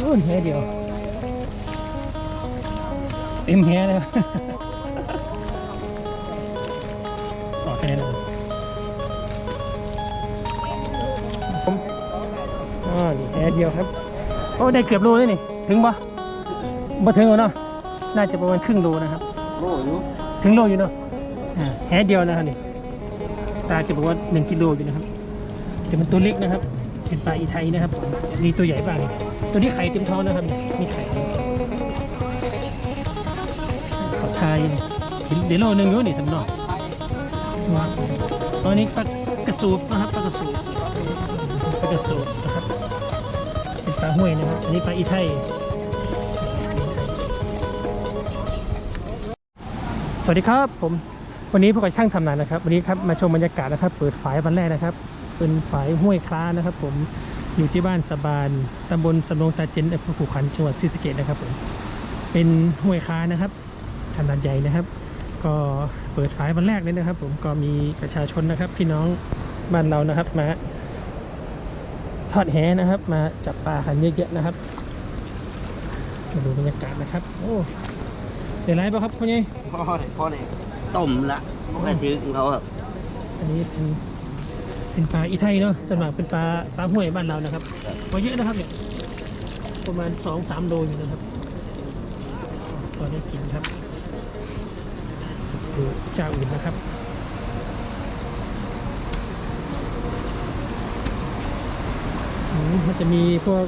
โอ้ยแหเดียว เต็มแหเลยออกแค่นี้เลยผมอ๋อนี่แหเดียวครับ โอ้ได้เกือบโลเลยนี่ ถึงปะบ่ถึงหรอกเนาะ น่าจะประมาณครึ่งโลนะครับ โลอยู่ ถึงโลอยู่เนาะอ่าแหเดียวนะครับนี่ ตาจะบอกว่าหนึ่งกิโลอยู่นะครับแต่มันตัวเล็กนะครับ เป็นปลาอีไทยนะครับ มีตัวใหญ่บ้าง ตัวนี้ไข่เต็มท้องนะครับมีไข่ขอทายเดี๋ยวโลนึงอยู่นี่สำนองตอนนี้ปลากระสูบนะครับปลากระสูบปลากระสูบนะครับเป็นปลาห้วยนะครับอันนี้ปลาอีไทยสวัสดีครับผมวันนี้พวกเราช่างทำนานนะครับ วันนี้ครับมาชมบรรยากาศนะครับ เปิดฝายวันแรกนะครับ เป็นฝายห้วยคล้านะครับ ผม อยู่ที่บ้านสะบานตำบลสำโรงตาเจนอำเภอขุขันธ์จังหวัดศรีสะเกษนะครับผมเป็นห้วยคล้านะครับขนาดใหญ่นะครับ ก็เปิดฝายวันแรกเลยนะครับ ผมก็มีประชาชนนะครับ พี่น้องบ้านเรานะครับมาทอดแหนะครับ มาจับปลากันเยอะๆนะครับมาดูบรรยากาศนะครับ โอ้เดี๋ยวไรบ้างครับพ่อใหญ่พ่อเนี่ยพ่อเนี่ยต้มละพ่อแค่ถือของเขาครับอันนี้เป็น เป็นปลาอีไทยเนาะส่วนมากเป็นปลาปลาห้วยบ้านเรานะครับก็เยอะนะครับเนี่ยประมาณสองสามโลอยู่นะครับพอได้กินครับดูเจ้าอื่นนะครับอืมมันจะมีพวก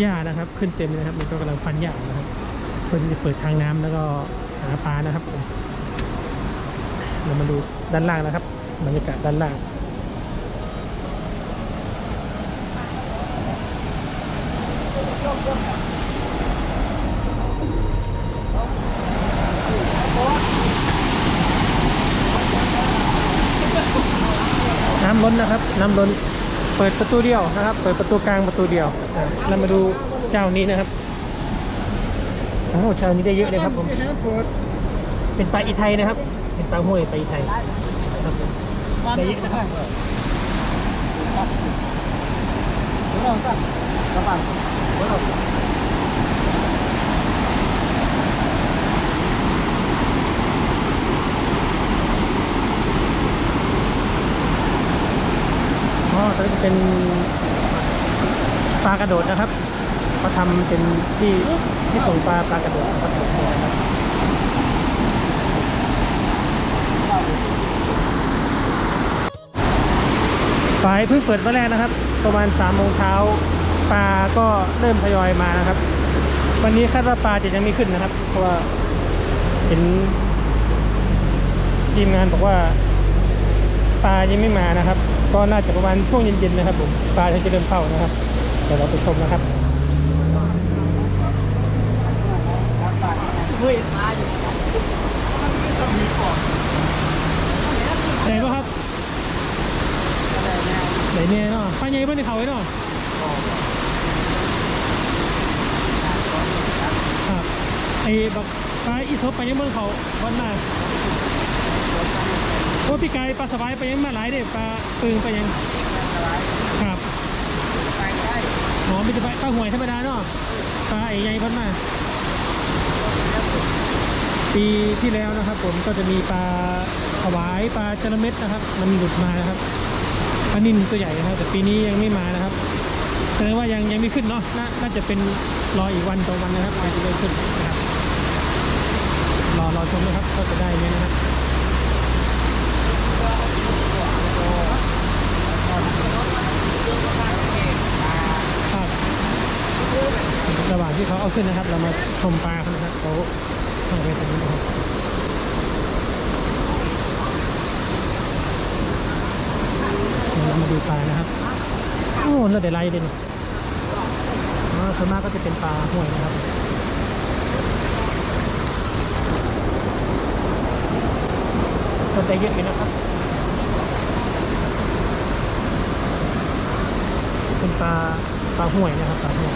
หญ้านะครับ ขึ้นเต็มเลยนะครับ มันก็กำลังฟันหญ้านะครับเพื่อที่จะเปิดทางน้ำแล้วก็หาปลานะครับผมเรามาดูด้านล่างนะครับบรรยากาศด้านล่าง ล้นนะครับ น้ำล้น เปิดประตูเดียวนะครับ เปิดประตูกลางประตูเดียวเรามาดูเจ้านี้นะครับโอ้เจ้านี้ได้เยอะเลยครับผม เป็นปลาอีไทยนะครับ เป็นปลาห้วยปลาอีไทยครับได้เยอะนะครับอ๋อตอน นี้เป็นปลากระโดดนะครับเขาทำเป็นที่ที่ส่งปลาปลากระโดดนะครับฝายเพิ่งเปิดวันแรกนะครับ ประมาณสามโมงเช้าปลาก็เริ่มทยอยมานะครับ วันนี้คาดว่าปลาจะยังไม่ขึ้นนะครับ เพราะว่าเห็นทีมงานบอกว่าปลายังไม่มานะครับ ก็น่าจะประมาณช่วงเย็นๆนะครับผมปลาจะเริ่มเข้านะครับเดี๋ยวเราไปชมนะครับเฮ้ยปลาอยู่ไหนก็ครับไหนเนี่ยเนาะปลาใหญ่ปะในเขาไว้เนาะครับไอ้บักปลาอีสบไปยังเมืองเขาวันมา โอ้พี่ไก่ปลาสบายไปยังมาหลายเด้ปลาปึงไปยังครับหอมเป็นจะไปปลาหวยธรรมดาเนาะปลาไอ้ใหญ่เพันมาปีที่แล้วนะครับ ผมก็จะมีปลาถวายปลาจระเม็ดนะครับ มันหลุดมานะครับปลานินตัวใหญ่นะครับ แต่ปีนี้ยังไม่มานะครับแสดงว่ายังยังไม่ขึ้นเนาะน่าน่าจะเป็นรออีกวันสองวันนะครับถึงจะเริ่มขึ้นนะครับรอรอชมนะครับก็จะได้ไหมนะครับครับ ระหว่างที่เขาเอาขึ้นนะครับ เรามาชมปลาเขานะครับเขาทางไปตรงนี้นะครับเรามาดูปลานะครับโอ้เราได้ไล่เลยนี่อ๋อส่วนมากก็จะเป็นปลาห้วยนะครับก็ได้เยอะเลยนะครับ เป็นปลาปลาห่วยนะครับปลาห่วย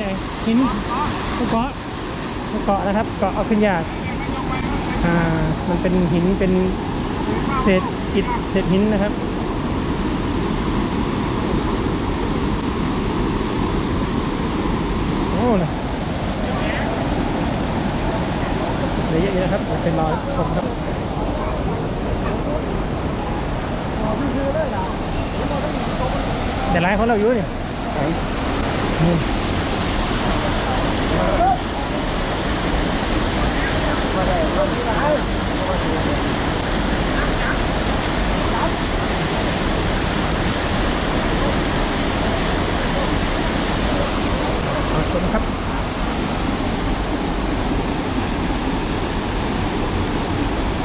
ไหนหินภูเกาะภูเกาะนะครับ เกาะเอา ขึ้นยากอ่ามันเป็นหินเป็นเศษอิฐเศษหินนะครับโอ้นะเดี๋ยวเยอะๆครับเป็นรอยชมครับแต่ร้านของเราอยู่นี่ ขอบคุณครับ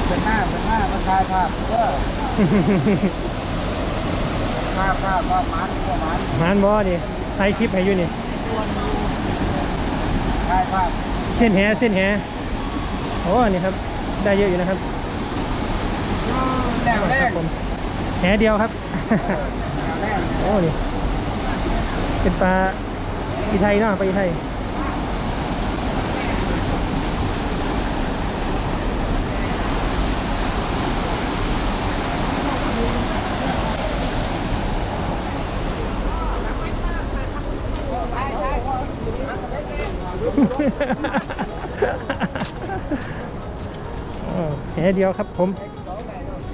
เป็นหน้าเป็นหน้ามาถ่ายภาพเออภาพภาพภามันก็มันหานบอนี่ใช้คลิปให้อยู่นี่ถ่ายภาพเส้นแหเส้นแหโอ้นี่ครับ ได้เยอะอยู่นะครับแรงแรคงแหเดียวครับโอ้นี่เป็นปลา อีไทยเนาะปลาอีไทยอ๋อแหเดียวครับผม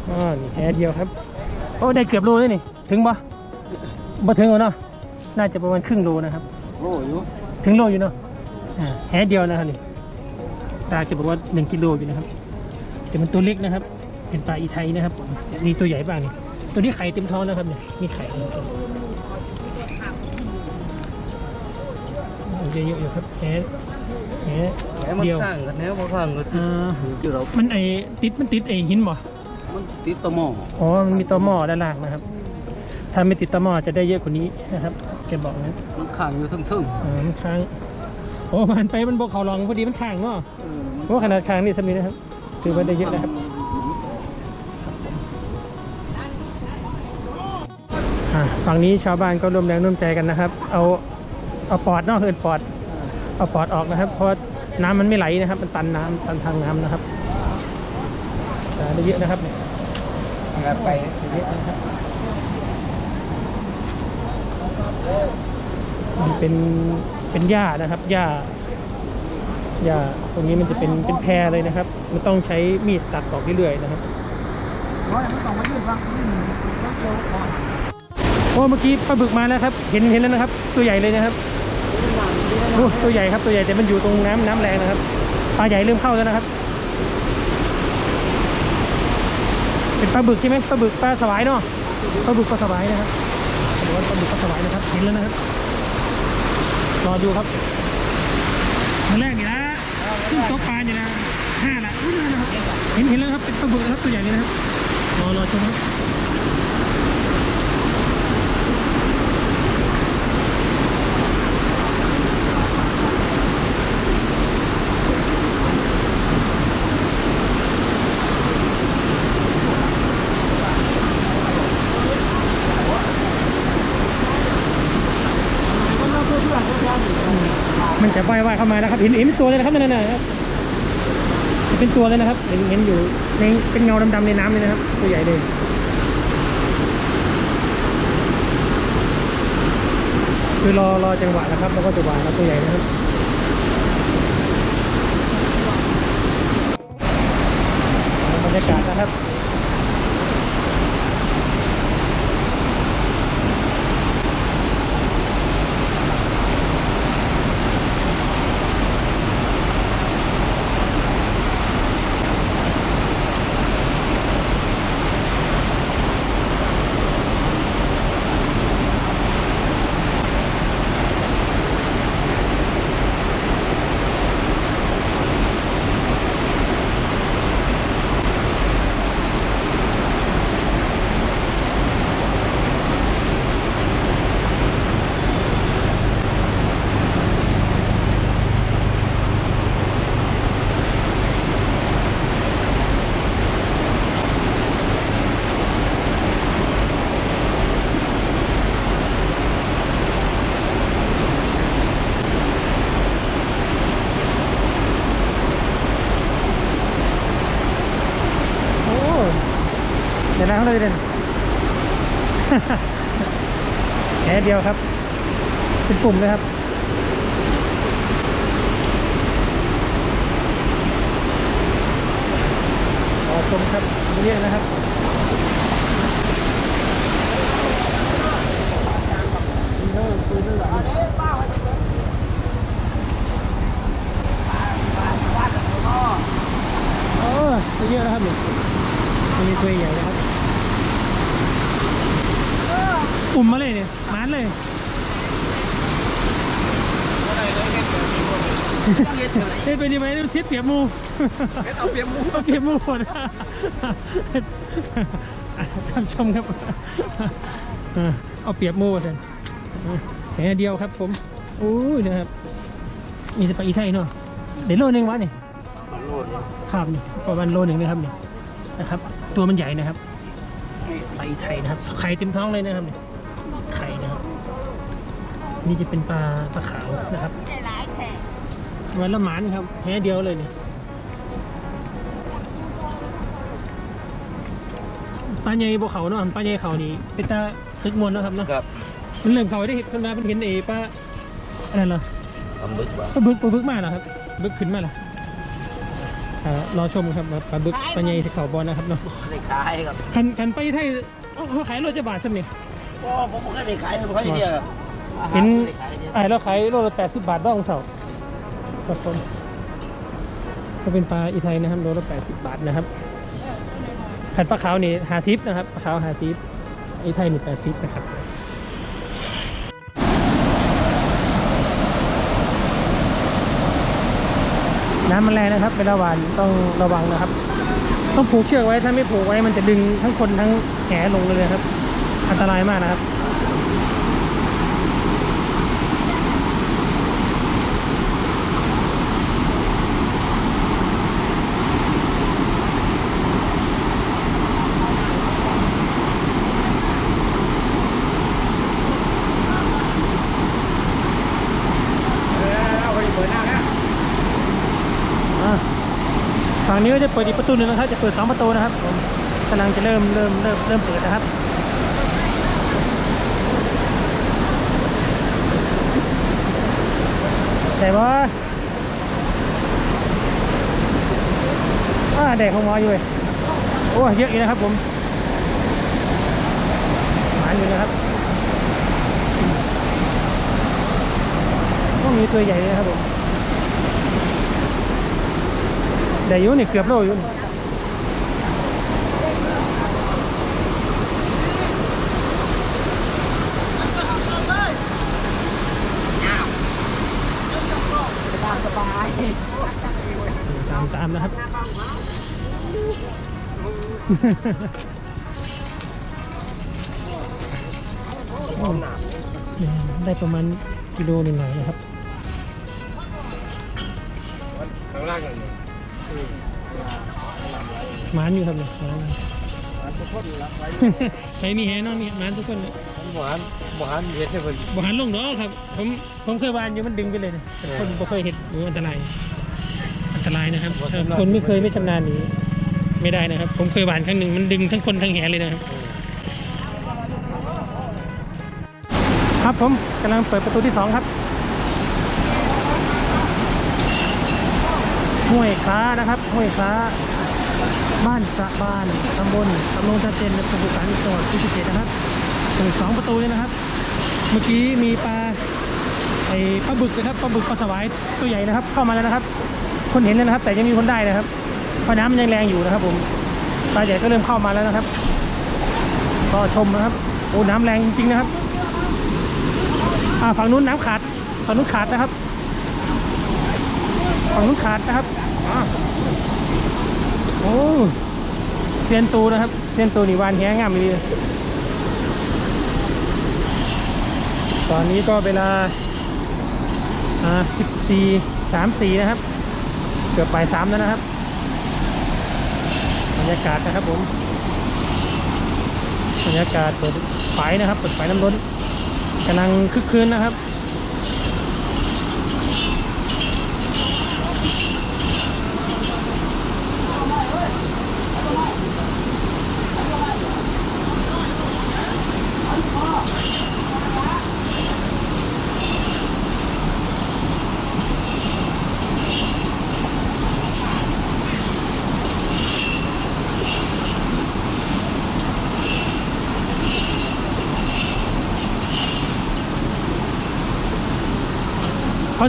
อ๋อนี่แหเดียวครับ โอ้ ได้เกือบโลเลยนี่ ถึงปะบ่ถึงหรอกเนาะ น่าจะประมาณครึ่งโลนะครับ โอ้อยู่ถึงโลอยู่เนาะอ่าแหเดียวนะครับนี่ตาจะบอกว่าหนึ่งกิโลอยู่นะครับแต่มันตัวเล็กนะครับ เป็นปลาอีไทยนะครับผมมีตัวใหญ่บ้างนี่ตัวนี้ไข่เต็มท้องนะครับเนี่ยมีไข่นะครับเยอะๆอยู่ครับแหแหแหมันเดียวข้างกันแนวมันข้างกันอ่าคือเรามันไอติดมันติดไอหินบ่มันติดตะหม้ออ๋อมันมีตอหม้อด้านล่างนะครับ ถ้าไม่ติดตอหม้อจะได้เยอะกว่านี้นะครับ แกบอกนะมันข้างอยู่ทึ่งอ่ามันค้างโอ้มันไปมันบอกเขาลองพอดีมันค้างเนาะๆเออเพราะว่าขนาดค้างนี่สมีนะครับถือว่าได้เยอะนะครับอ่าฝั่งนี้ชาวบ้านก็ร่วมแรงร่วมใจกันนะครับ เอาเอาปอดเนาะเอินปอด เอาปอดออกนะครับ เพราะว่าน้ำมันไม่ไหลนะครับ มันตันน้ำตันทางน้ำนะครับอ่าได้เยอะนะครับเนี่ยแล้วไปเยอะนะครับ มันเป็นเป็นหญ้านะครับหญ้าหญ้าตรงนี้มันจะเป็นเป็นแพรเลยนะครับ มันต้องใช้มีดตัดออกเรื่อยๆนะครับโอ้เมื่อกี้ปลาบึกมาแล้วครับ เห็นเห็นแล้วนะครับ ตัวใหญ่เลยนะครับโอ้ตัวใหญ่ครับตัวใหญ่แต่มันอยู่ตรงน้ำน้ำแรงนะครับปลาใหญ่เริ่มเข้าแล้วนะครับ เป็นปลาบึกใช่ไหมปลาบึกปลาสวายเนาะปลาบึกปลาสวายนะครับ รือว่าปลาบึกปลาสวายนะครับ เห็นแล้วนะครับ รอดูครับมาแรกนี่นะขึ้นโต๊ะปลาอยู่นะห้าละอุ้ยนั่นะครับเห็นเห็นแล้วครับเป็นปลาบึกนะครับตัวใหญ่เลยนะครับรอรอชมครับายว่ายเข้ามานะครับเห็นเห็นเป็นตัวเลยนะครับนั่นน่ะครับเป็นตัวเลยนะครับเห็นเห็นอยู่ในเป็นเงาดำๆในน้ำเลยนะครับ ตัวใหญ่เลยคือรอรอจังหวะนะครับ แล้วก็จะวางแล้วตัวใหญ่นะครับ ดียวครับ เป็นปุ่มเลยครับขอชมครับเยอะนะครับ โอ้ตัวเยอะนะครับนี่มันมีตัวใหญ่นะครับอุ่มมาเลยเนี่ยมานเลย เฮ้ยเป็นยังไงเช็ดเปียกหมูเอาเปรียบมูเอาเปียกหมูหมดท่านชมครับเออเอาเปรียบหมูสิแค่เดียวครับผมโอ้ยนะครับมีแต่ปลาอีไทยเนาะเดี๋ยวโลนึงวะนี่โลดเลยครับนี่ประมาณโลหนึ่งนะครับนี่นะครับ ตัวมันใหญ่นะครับไซไทยนะครับไข่เต็มท้องเลยนะครับนี่ไข่นะครับ นี่จะเป็นปลาปลาขาวนะครับ วันละหมานครับแค่เดียวเลยนี่ปลาใหญ่บวเขาเนาะปลาใหญ่เขานี่เป็นตาตึกมวนเนาะครับเนาะครับมันเริ่มเขาได้เห็นคนมาเป็นเห็นเอปลาอะไรเหรอปลาหมึกว่ะปลาบึกปลาบึกมากเหรอครับบึกขึ้นมาเหรออ่ารอชมครับว่าปลาบึกปลาใหญ่ที่เขาบอลนะครับเนาะได้ขายครับคันคันไปไทยเอ้าเขาขายโลจะบาทสักนี่ก็ผมก็ได้ขายผมก็ได้เดียวครับเห็นได้ขายเดียวไอ้เราขายโลละแปดสิบบาทบ้องเสา ครับผมก็เป็นปลาอีไทยนะครับโลละแปดสิบบาทนะครับขันปลาขาวนี่หาซิปนะครับปลาขาวหาซิปอีไทยนี่แปดซิปนะครับน้ำมันแรงนะครับเวลาหวานต้องระวังนะครับ ต้องผูกเชือกไว้ถ้าไม่ผูกไว้มันจะดึงทั้งคนทั้งแหลงเลยนะครับ อันตรายมากนะครับ อ่าฝั่ งนี้ก็จะเปิดอีกประตูหนึ่งนะครับจะเปิดสองประตูนะครับผมกำลังจะเริ่มเริ่มเริ่มเริ่มเปิดนะครับแต่ว่าอ่าแดกของหมออยู่เลยโอ้เยอะอยู่นะครับผมหมาอยู่นะครับก็มีตัวใหญ่เลยนะครับผม ได้อยู่นี่เกือบโลอยู่นี่ตามตามนะครับ ได้ประมาณกิโลหนึ่งหน่อยนะครับข้างล่างอย่างนี้ หมานอยู่ครับเนี่ยหมานทุกคนรับไว้ใครมีแฮเนอนมีหมานทุกคนเลยหวานหวานเย็นให้เพิ่นบหันลงเนาะครับ ผมผมเคยวานอยู่มันดึงไปเลยนะแต่คนบ่เคยเห็นหรืออันตราย อันตรายนะครับถ้าคนไม่เคยไม่ชำนาญนี้ไม่ได้นะครับ ผมเคยวานครั้งหนึ่งมันดึงทั้งคนทั้งแหเลยนะครับครับผมกำลังเปิดประตูที่สองครับห้วยค้านะครับห้วยค้า บ้านสะบานตำบลตำบลตะเจนอำเภอภูขันจังหวัดศรีสะเกษนะครับเปิดสองประตูเลยนะครับ เมื่อกี้มีปลาไอ้ปลาบึกนะครับปลาบึกปลาสวายตัวใหญ่นะครับ เข้ามาแล้วนะครับ คนเห็นแล้วนะครับ แต่ยังมีคนได้นะครับเพราะน้ำมันยังแรงอยู่นะครับ ผมปลาใหญ่ก็เริ่มเข้ามาแล้วนะครับ ก็ชมนะครับโอ้น้ำแรงจริงๆนะครับอ่าฝั่งนู้นน้ำขาดฝั่งนู้นขาดนะครับฝั่งนู้นขาดนะครับอ โอ้เซียนตูนะครับเซียนตูนี่วานแห้งามเลยตอนนี้ก็เวลาอ่า14 34นะครับ เกือบบ่ายสามแล้วนะครับบรรยากาศนะครับผมบรรยากาศเปิดไฟนะครับเปิดไฟน้ำร้นกำลังคึกคืนนะครับ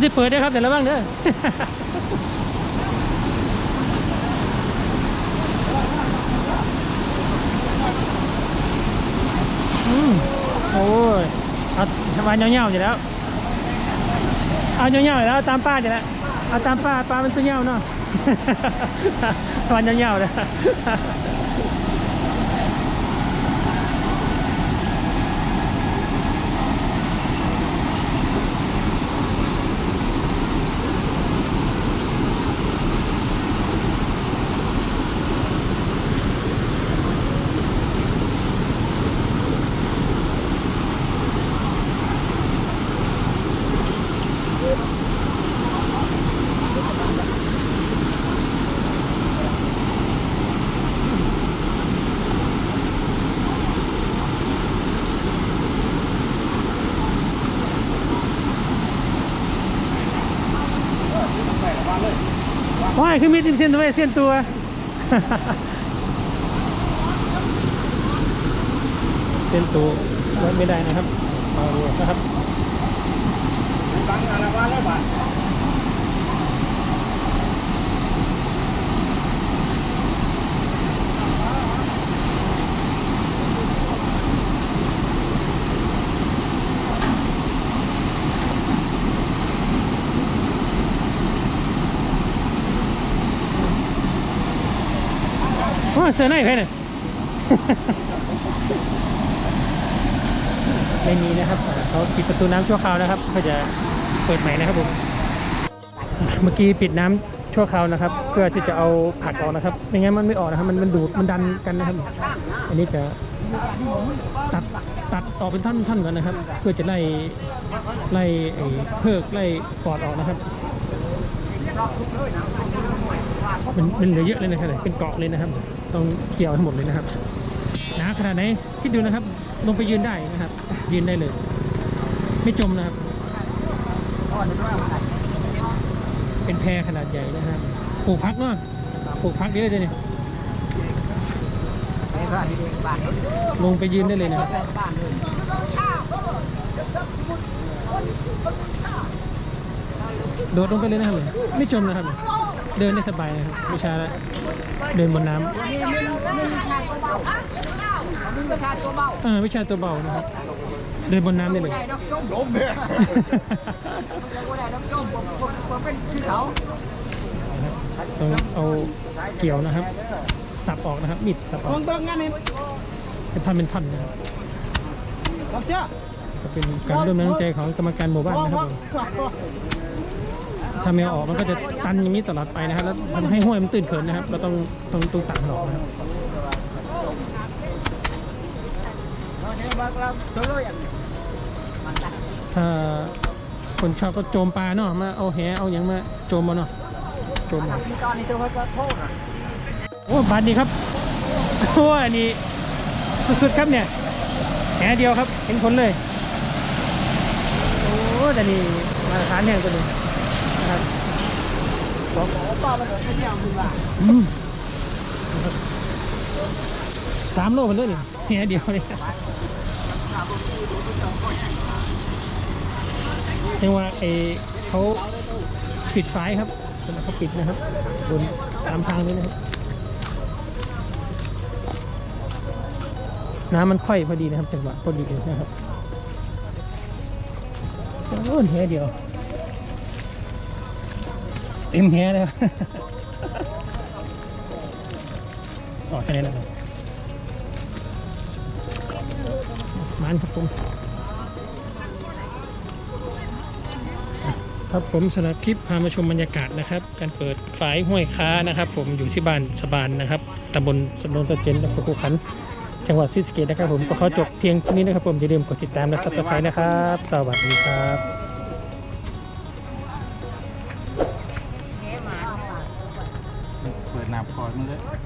ที่เปิดด้ครับแต่ละบ้างเด้ออืมโอ้ยเอาสบายเงี้ยวๆอยู่แล้ว เอาเงี้ยวๆอยู่แล้วตามป้าอยู่แล้ว เอาตามป้าป้ามันตัวเงี้ยวเนาะสบาเงี้ยวๆเลย ขึ้นมิดเส้นตัวเส้นตัวเส้นตัวไม่ได้นะครับเอาดูนะครับ ตังอะไรวะ เลยบาทว้าเสือไหนใครเนี่ยไม่มีนะครับเขาปิดประตูน้ำชั่วคราวนะครับเขาจะเปิดใหม่นะครับผมเมื่อกี้ปิดน้ำชั่วคราวนะครับ เพื่อที่จะเอาผักออกนะครับไม่งั้นมันไม่ออกนะครับ มันมันดูดมันดันกันนะครับ อันนี้จะตัดตัดออกเป็นท่อนๆก่อนนะครับ เพื่อจะไล่ไล่ไอ้เพิกไล่ปอดออกนะครับมันมันเหลือเยอะเลยนะครับเป็นเกาะเลยนะครับ ต้องเคี่ยวทั้งหมดเลยนะครับหนาขนาดไหนคิดดูนะครับ ลงไปยืนได้นะครับ ยืนได้เลย ไม่จมนะครับ เป็นแพขนาดใหญ่นะครับปลูกพักเนาะปลูกพักเยอะเลยเนี่ยลงไปยืนได้เลยนะครับโดดลงไปเลยนะครับไม่จมนะครับ เดินได้สบายนะครับไม่ช้าแล้ว เดินบนน้ำเออวิชาตัวเบานะครับ เดินบนน้ำได้เลยล้มเนี่ยต้องเอาเกี่ยวนะครับ สับออกนะครับบิดสับออกเบิ่งงานนี่จะทำเป็นท่อนนะครับครับเจ้าก็เป็นการร่วมแรงใจของกรรมการหมู่บ้านนะครับผม ถ้าไม่ออกมันก็จะตันอย่างนี้ตลอดไปนะครับ แล้วทำให้ห้วยมันตื้นเขินนะครับ เราต้องต้องต้องตัดมันออกนะครับถ้าคนชอบก็โจมปลาเนาะ มาเอาแหเอาอย่างมาโจมมาเนาะ โจมมาตอนนี้ตัวก็โทษโอ้บานดีครับ โอ้อันนี้สุดๆครับเนี่ยแหเดียวครับ เห็นผลเลย โอ้แต่นี่มาตรฐานแห่งตัวนี้นะ ครับผมบอกว่าป้ามันเดินไปเที่ยวคือว่ามนะครับสามโลมันเลยนี่แหเดียวเลยจังหวะเอเขาปิดไฟครับจังหวะเขาปิดนะครับบนตามทางนี้นะครับ น้ำมันค่อยพอดีนะครับจังหวะพอดีนะครับโอ้ยแหเดียว เต็มแหเลยครับออกแค่นี้นะครับมันครับผมครับผมสำหรับคลิปพามาชมบรรยากาศนะครับ การเปิดฝายห้วยค้านะครับ ผมอยู่ที่บ้านสบานนะครับตำบลสำโรงตะเจนอำเภอภูขัน จังหวัดศรีสะเกษนะครับ ผมก็ขอจบเพียงเท่านี้นะครับ ผมอย่าลืมกดติดตามและซับสไครต์นะครับ สวัสดีครับ เ